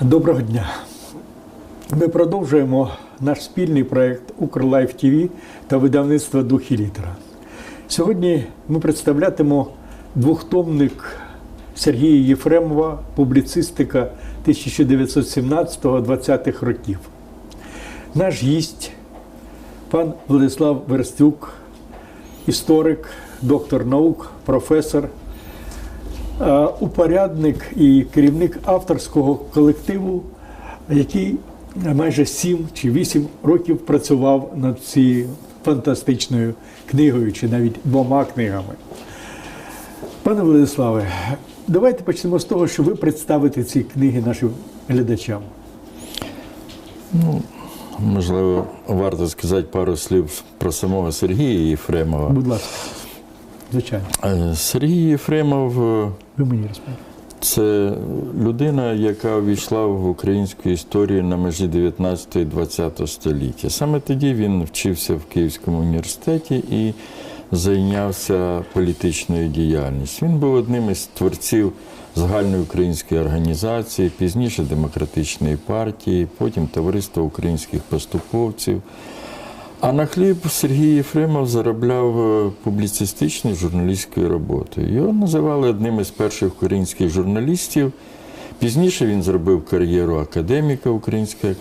Доброго дня. Ми продовжуємо наш спільний проєкт Укрлайф ТВ та видавництва Духі літера. Сьогодні ми представлятимо двохтомник Сергія Єфремова Публіцистика 1917-20-х років. Наш гість пан Владислав Верстюк, історик, доктор наук, професор, упорядник і керівник авторського колективу, який майже 7 чи 8 років працював над цією фантастичною книгою, чи навіть двома книгами. Пане Владиславе, давайте почнемо з того, що ви представите ці книги нашим глядачам. Можливо, варто сказати пару слів про самого Сергія Єфремова. Будь ласка, звичайно, Е, Сергій Єфремов е, ви мені розповідайте. це людина, яка увійшла в українську історію на межі 19 і 20 століття. Саме тоді він вчився в Київському університеті і зайнявся політичною діяльністю. Він був одним із творців загальної української організації, пізніше демократичної партії, потім товариства українських поступовців. А на хліб Сергій Єфремов заробляв е, публіцистичною журналістською роботою. Його називали одним із перших українських журналістів. Пізніше він зробив кар'єру академіка Української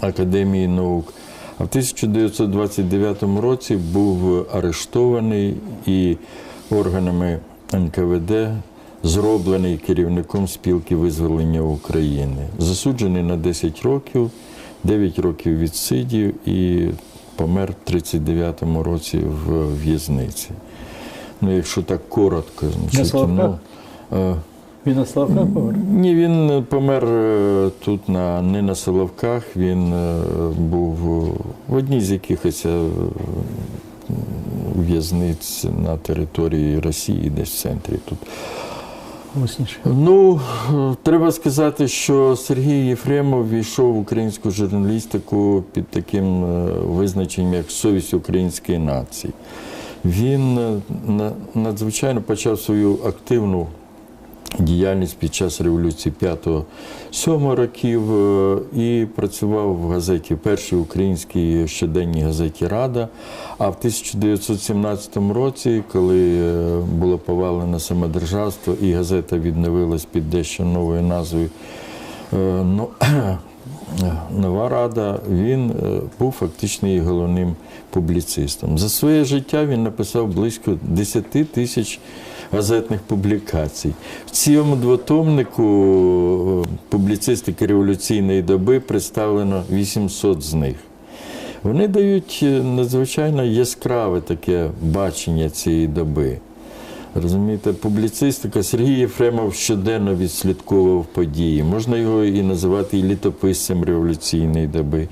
академії наук. А в 1929 році був арештований і органами НКВД зроблений керівником спілки визволення України. Засуджений на 10 років, 9 років відсидів і помер в 39-му році в в'язниці. Ну, якщо так коротко, значить, ну, е, Він на Славках помер? ні, він помер е, тут на не на Соловках. Він е, був в одній з якихось е, в'язниць на території Росії, десь в центрі тут. Голосніше. Ну, треба сказати, що Сергій Єфремов війшов в українську журналістику під таким е, визначенням, як совість української нації. Він е, надзвичайно почав свою активну діяльність під час революції 5-7 років е, і працював в газеті, першій українській щоденній газеті Рада. А в 1917 році, коли е, було повалено самодержавство і газета відновилась під дещо новою назвою е, ну, Нова Рада, він був фактично її головним публіцистом. За своє життя він написав близько 10 тисяч газетних публікацій. В цьому двотомнику е, публіцистики революційної доби представлено 800 з них. Вони дають е, надзвичайно яскраве таке бачення цієї доби. Розумієте, публіцистика Сергій Єфремов щоденно відслідковував події. Можна його і називати і літописцем революційної доби.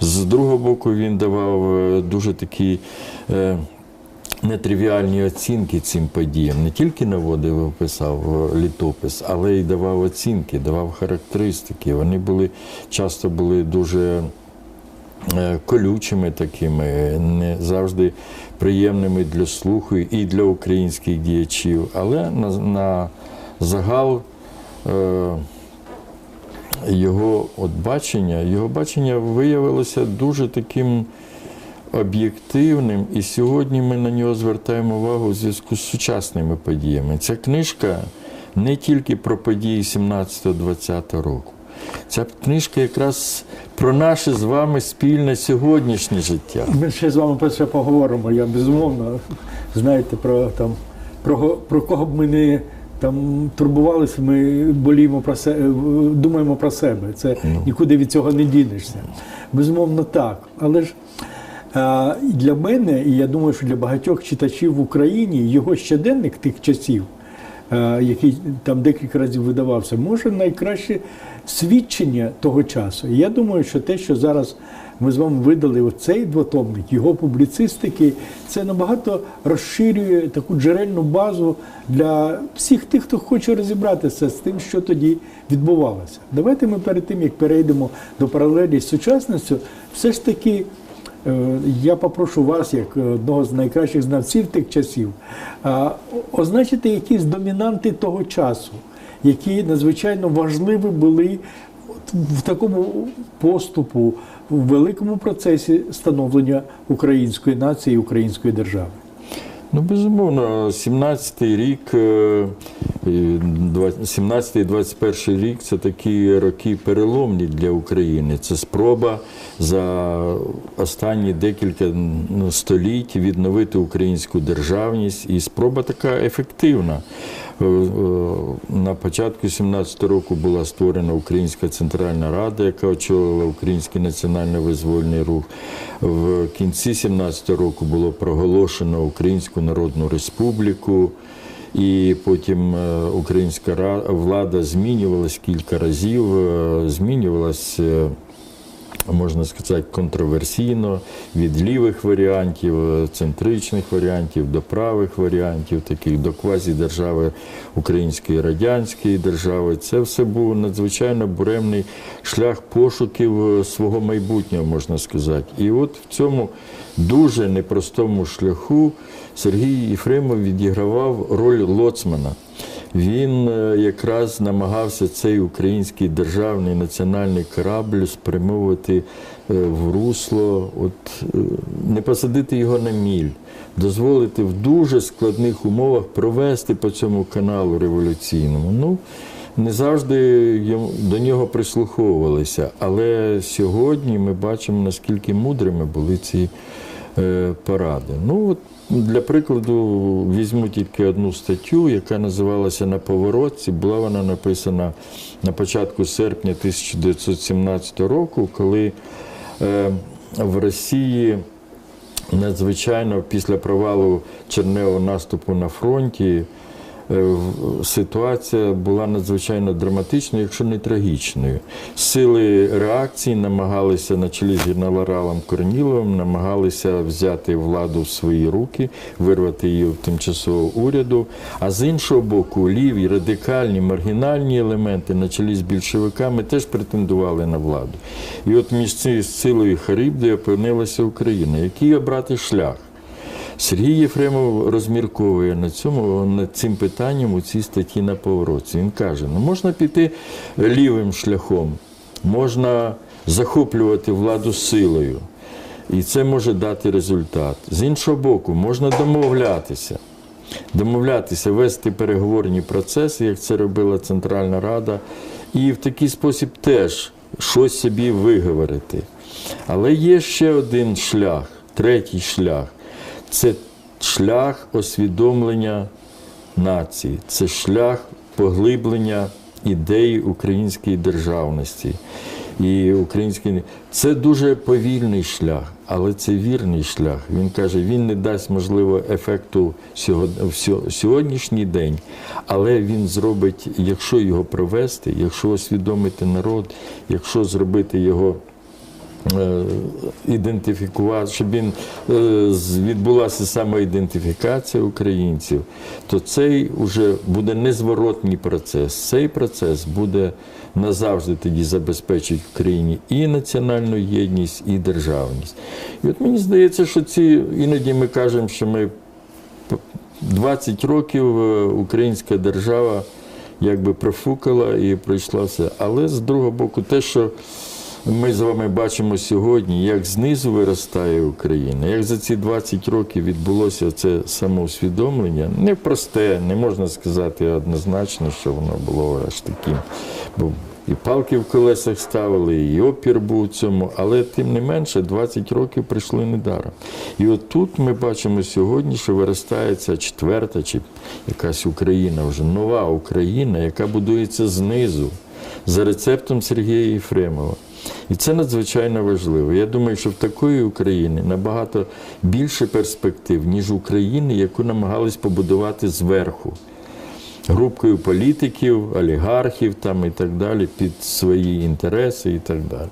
З другого боку, він давав е, дуже такі нетривіальні оцінки цим подіям. Не тільки наводив, писав е, літопис, але й давав оцінки, давав характеристики. Вони були часто були дуже е, колючими такими, не завжди приємними для слуху і для українських діячів. Але на, на загал е, його от бачення, його бачення виявилося дуже таким об'єктивним, і сьогодні ми на нього звертаємо увагу у зв'язку з сучасними подіями. Ця книжка не тільки про події 17-20 року. Ця книжка якраз про наше з вами спільне сьогоднішнє життя. Ми ще з вами про це поговоримо. Я безумовно знаєте про там про, про кого б ми не там турбувалися, ми боліємо про себе, думаємо про себе. Це нікуди від цього не дінешся. Безумовно, так. Але ж для мене, і я думаю, що для багатьох читачів в Україні його щоденник тих часів. Який там декілька разів видавався, може найкраще свідчення того часу. Я думаю, що те, що зараз ми з вами видали оцей двотомник, його публіцистики, це набагато розширює таку джерельну базу для всіх тих, хто хоче розібратися з тим, що тоді відбувалося. Давайте ми перед тим, як перейдемо до паралелі з сучасністю, все ж таки. Е, Я попрошу вас, як одного з найкращих знавців тих часів, а, означити якісь домінанти того часу, які надзвичайно важливі були в такому поступу, в великому процесі становлення української нації, української держави. Ну, безумовно, 17-й рік, е, два- 17-й 21 рік це такі роки переломні для України. Це спроба за останні декілька ну, століть відновити українську державність, і спроба така ефективна. Е, е, На початку 17 року була створена Українська Центральна Рада, яка очолила Український національно-визвольний рух. В кінці 17 року було проголошено Українську Народну Республіку. І потім е, українська влада змінювалась кілька разів, змінювалась, можна сказати, контроверсійно від лівих варіантів, е, центричних варіантів до правих варіантів, таких до квазідержави Української Радянської держави. Це все був надзвичайно буремний шлях пошуків е, свого майбутнього, можна сказати. І от в цьому дуже непростому шляху Сергій Єфремов відігравав роль лоцмана. Він е, якраз намагався цей український державний національний корабль спрямовувати е, в русло, от, е, не посадити його на міль, дозволити в дуже складних умовах провести по цьому каналу революційному. Ну, не завжди до нього прислуховувалися, але сьогодні ми бачимо, наскільки мудрими були ці поради. Ну, от, для прикладу, візьму тільки одну статтю, яка називалася На поворотці. Була вона написана на початку серпня 1917 року, коли е, в Росії надзвичайно після провалу черневого наступу на фронті. Е, Ситуація була надзвичайно драматичною, якщо не трагічною. Сили реакції намагалися на чолі з генералом Корніловим, намагалися взяти владу в свої руки, вирвати її в тимчасового уряду. А з іншого боку, ліві, радикальні, маргінальні елементи на чолі з більшовиками теж претендували на владу. І от між цією силою Харибди опинилася Україна. Який обрати шлях? Сергій Єфремов розмірковує на цьому над цим питанням у цій статті на повороті. Він каже: ну можна піти лівим шляхом, можна захоплювати владу силою, і це може дати результат. З іншого боку, можна домовлятися. Домовлятися, вести переговорні процеси, як це робила Центральна Рада, і в такий спосіб теж щось собі виговорити. Але є ще один шлях, третій шлях це шлях освідомлення нації, це шлях поглиблення ідеї української державності. І український це дуже повільний шлях, але це вірний шлях. Він каже, він не дасть можливо ефекту сьогоднішній день, але він зробить, якщо його провести, якщо освідомити народ, якщо зробити його ідентифікувати, щоб він е, відбулася самоідентифікація українців, то цей вже буде незворотній процес. Цей процес буде назавжди тоді забезпечить в країні і національну єдність, і державність. І от мені здається, що ці іноді ми кажемо, що ми 20 років е, українська держава якби профукала і пройшла все. Але з другого боку, те, що ми з вами бачимо сьогодні, як знизу виростає Україна, як за ці 20 років відбулося це самоусвідомлення, не просте, не можна сказати однозначно, що воно було аж таким. Бо і палки в колесах ставили, і опір був цьому, але тим не менше 20 років прийшли недаром. І от тут ми бачимо сьогодні, що виростає ця четверта чи якась Україна, вже нова Україна, яка будується знизу за рецептом Сергія Єфремова. І це надзвичайно важливо. Я думаю, що в такої України набагато більше перспектив, ніж України, яку намагались побудувати зверху. Групкою політиків, олігархів там і так далі, під свої інтереси і так далі.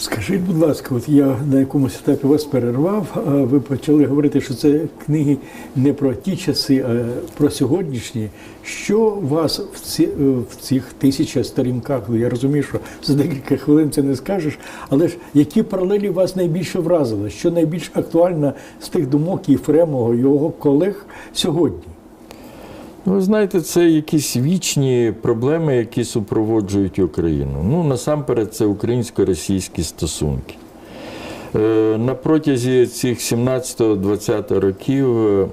Скажіть, будь ласка, от я на якомусь етапі вас перервав, ви почали говорити, що це книги не про ті часи, а про сьогоднішні. Що вас в, ці, в цих тисячах сторінках, я розумію, що за декілька хвилин це не скажеш, але ж які паралелі вас найбільше вразили? Що найбільш актуально з тих думок Єфремова, його колег сьогодні? Ви знаєте, це якісь вічні проблеми, які супроводжують Україну. Ну, насамперед, це українсько-російські стосунки. Е, На протязі цих 17-20 років е,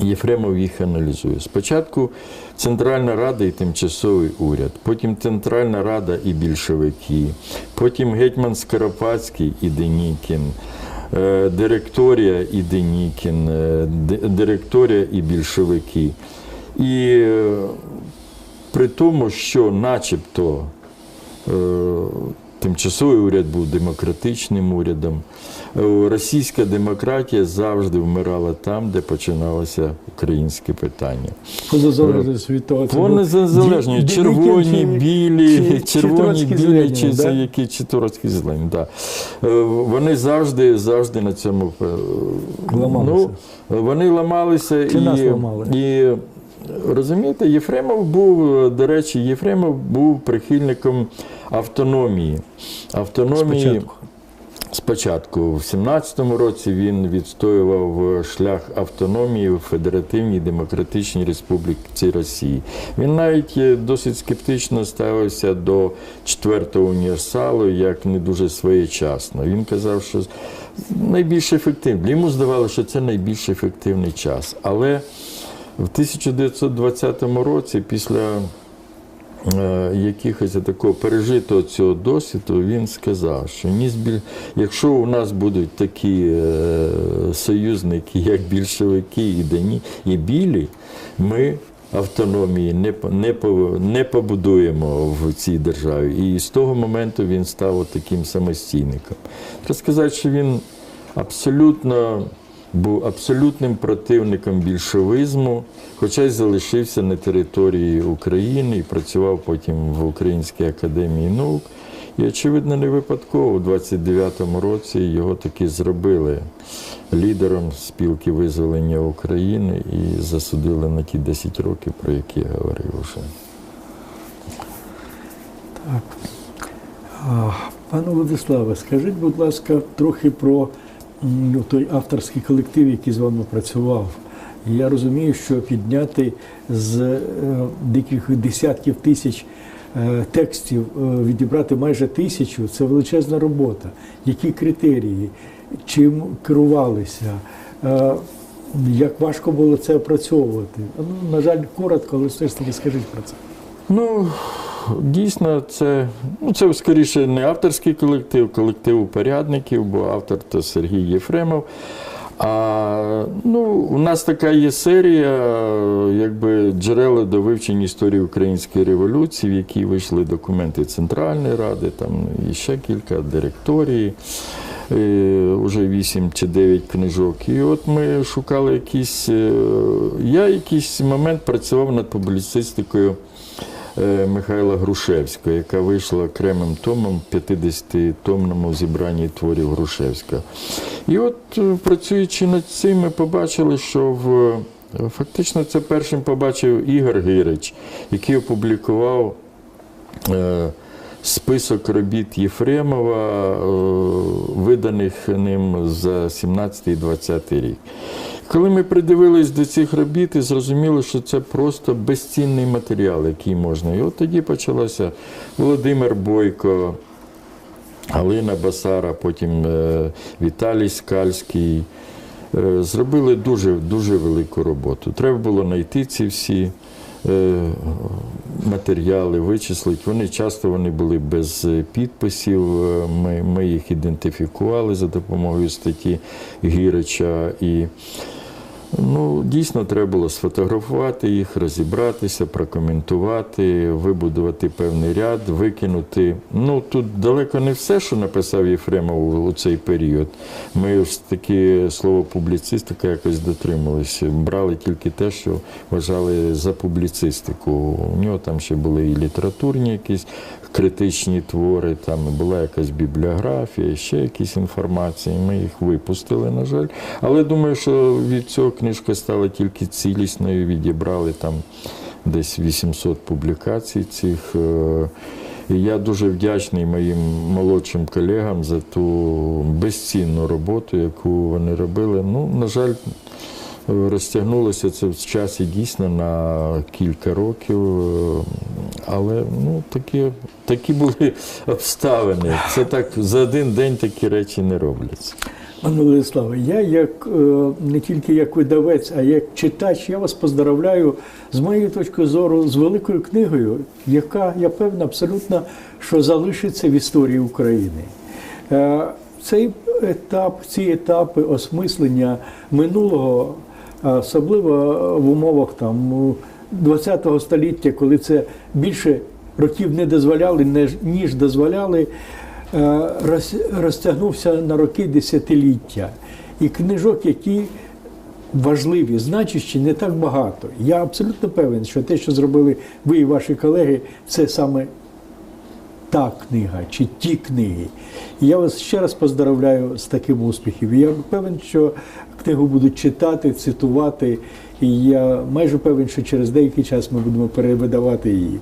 Єфремов їх аналізує. Спочатку Центральна Рада і тимчасовий уряд, потім Центральна Рада і більшовики, потім Гетьман Скоропадський і Денікін, е, директорія і Денікін, директорія і більшовики. І е, при тому, що начебто е, тимчасовий уряд був демократичним урядом, е, російська демократія завжди вмирала там, де починалося українське питання. Вони був залежні, Ді- червоні, білі, червоні, білі, чи да? які чи Троцькі зелені. Да. Вони завжди, завжди на цьому Ламалися. Ну, вони ламалися і розумієте, Єфремов був, до речі, Єфремов був прихильником автономії. Автономії. Спочатку. Спочатку, в 17-му році він відстоював шлях автономії в Федеративній Демократичній Республіці Росії. Він навіть е, досить скептично ставився до четвертого універсалу як не дуже своєчасно. Він казав, що найбільш ефективний. Йому здавалося, що це найбільш ефективний час. Але в 1920 році, після е, якихось такого пережитого цього досвіду, він сказав, що якщо у нас будуть такі е, союзники, як більшовики і Дені, і білі, ми автономії не, не, не побудуємо в цій державі. І з того моменту він став таким самостійником. Треба сказати, що він абсолютно був абсолютним противником більшовизму, хоча й залишився на території України і працював потім в Українській академії наук. І, очевидно, не випадково у 29-му році його таки зробили лідером спілки визволення України і засудили на ті 10 років, про які я говорив вже. Так. Пане Владиславе, скажіть, будь ласка, трохи про той авторський колектив, який з вами працював. Я розумію, що підняти з е, декількох десятків тисяч е, текстів, е, відібрати майже тисячу це величезна робота. Які критерії, чим керувалися? Як важко було це опрацьовувати? Ну, на жаль, коротко, але все ж таки скажіть про це. Ну, дійсно, це, ну, це скоріше не авторський колектив, колектив упорядників, бо автор то Сергій Єфремов. А ну, у нас така є серія, якби джерела до вивчення історії української революції, в якій вийшли документи Центральної Ради, там і ще кілька директорії, е, уже 8 чи 9 книжок. І от ми шукали якісь. е, Я якийсь момент працював над публіцистикою. Е, Михайла Грушевського, яка вийшла окремим томом в 50-томному зібранні творів Грушевського. І от, е, працюючи над цим, ми побачили, що в е, фактично це першим побачив Ігор Гирич, який опублікував. Список робіт Єфремова, виданих ним за 17-20 рік. Коли ми придивились до цих робіт і зрозуміли, що це просто безцінний матеріал, який можна. І от тоді почалося Володимир Бойко, Галина Басара, потім е, Віталій Скальський. Е, Зробили дуже, дуже велику роботу. Треба було знайти ці всі е, матеріали, вичислити. Вони часто вони були без підписів. Ми, ми їх ідентифікували за допомогою статті Гірича. І Ну, дійсно, треба було сфотографувати їх, розібратися, прокоментувати, вибудувати певний ряд, викинути. Ну, тут далеко не все, що написав Єфремов у цей період. Ми ж таки слово публіцистика якось дотрималися. Брали тільки те, що вважали за публіцистику. У нього там ще були і літературні якісь критичні твори, там була якась бібліографія, ще якісь інформації. Ми їх випустили, на жаль. Але думаю, що від цього книжка стала тільки цілісною, відібрали там десь 800 публікацій цих. е, І я дуже вдячний моїм молодшим колегам за ту безцінну роботу, яку вони робили. Ну, на жаль, Розтягнулося це в часі дійсно на кілька років, е, але ну, такі, такі були обставини. Це так за один день такі речі не робляться. Пане Владиславе, я як е, не тільки як видавець, а як читач, я вас поздравляю з моєї точки зору з великою книгою, яка, я певна, абсолютно, що залишиться в історії України. Е, Цей етап, ці етапи осмислення минулого, особливо в умовах там ХХ століття, коли це більше років не дозволяли, ніж дозволяли, розтягнувся на роки десятиліття. І книжок, які важливі, значущі, не так багато. Я абсолютно певен, що те, що зробили ви і ваші колеги, це саме та книга чи ті книги. Я вас ще раз поздравляю з таким успіхом. Я певен, що книгу будуть читати, цитувати, і я майже певен, що через деякий час ми будемо перевидавати її.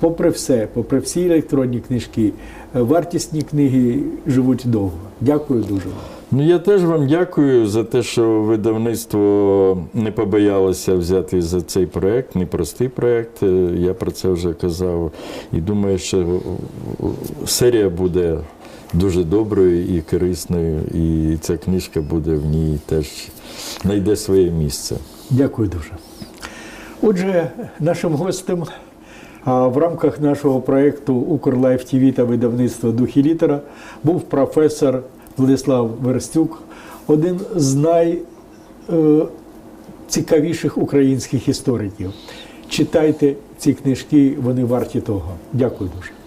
Попри все, попри всі електронні книжки, е, вартісні книги живуть довго. Дякую дуже вам. Ну, я теж вам дякую за те, що видавництво не побоялося взяти за цей проект, непростий проект. Е, Я про це вже казав. І думаю, що е, серія буде дуже доброю і корисною, і ця книжка буде в ній теж знайде своє місце. Дякую дуже. Отже, нашим гостем в рамках нашого проєкту Укрлайф ТВ та видавництва Дух і літера був професор Владислав Верстюк, один з найцікавіших українських істориків. Читайте ці книжки, вони варті того. Дякую дуже.